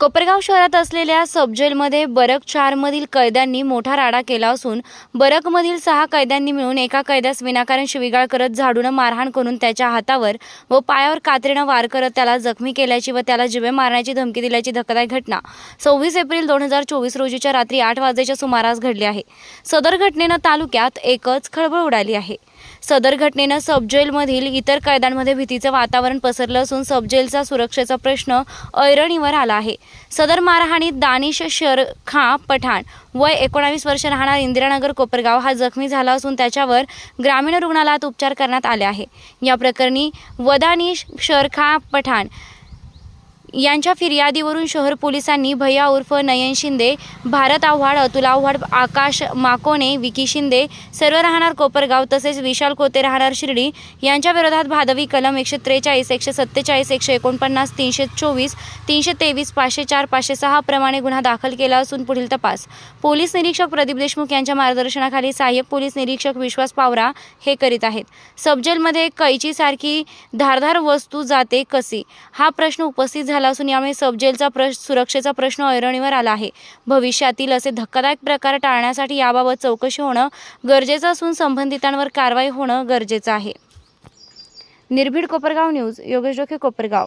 कोपरगाव शहरात असलेल्या सबजेलमध्ये बरक चारमधील कैद्यांनी मोठा राडा केला असून बरकमधील सहा कैद्यांनी मिळून एका कैद्यास विनाकारण शिवीगाळ करत झाडूनं मारहाण करून त्याच्या हातावर व पायावर कात्रीनं वार करत त्याला जखमी केल्याची व त्याला जिवे मारण्याची धमकी दिल्याची धक्कादायक घटना सव्वीस एप्रिल दोन हजार चोवीस रोजीच्या रात्री आठ वाजेच्या सुमारास घडली आहे. सदर घटनेनं तालुक्यात एकच खळबळ उडाली आहे. सदर घटनेनं सबजेलमधील इतर कैद्यांमध्ये भीतीचं वातावरण पसरलं असून सबजेलचा सुरक्षेचा प्रश्न ऐरणीवर आला आहे. सदर मारहाणीत दानिश शरखा पठाण वय एकोणावीस वर्ष राहणार इंदिरानगर कोपरगाव हा जखमी झाला असून त्याच्यावर ग्रामीण रुग्णालयात उपचार करण्यात आले आहे. या प्रकरणी वदानिश शरखा पठाण यांच्या फिर्यादीवरून शहर पोलिसांनी भैया उर्फ नयन शिंदे भारत आव्हाड अतुल आव्हाड आकाश माकोने विकी शिंदे सर्व राहणार कोपरगाव तसेच विशाल कोते राहणार शिर्डी यांच्या विरोधात भादवी कलम एकशे त्रेचाळीस एकशे सत्तेचाळीस एकशे एकोणपन्नास तीनशे चोवीस तीनशे तेवीस पाचशे चार पाचशे सहा प्रमाणे गुन्हा दाखल केला असून पुढील तपास. पोलीस निरीक्षक प्रदीप देशमुख यांच्या मार्गदर्शनाखाली सहाय्यक पोलीस निरीक्षक विश्वास पावरा हे करीत आहेत. सबजेलमध्ये कैचीसारखी धारधार वस्तू जाते कशी? हा प्रश्न उपस्थित झाला असून यामुळे सबजेलचा प्रश्न सुरक्षेचा प्रश्न ऐरणीवर आला आहे. भविष्यातील असे धक्कादायक प्रकार टाळण्यासाठी याबाबत चौकशी होणं गरजेचं असून संबंधितांवर कारवाई होणं गरजेचं आहे. निर्भीड कोपरगाव न्यूज योगेश डोके कोपरगाव.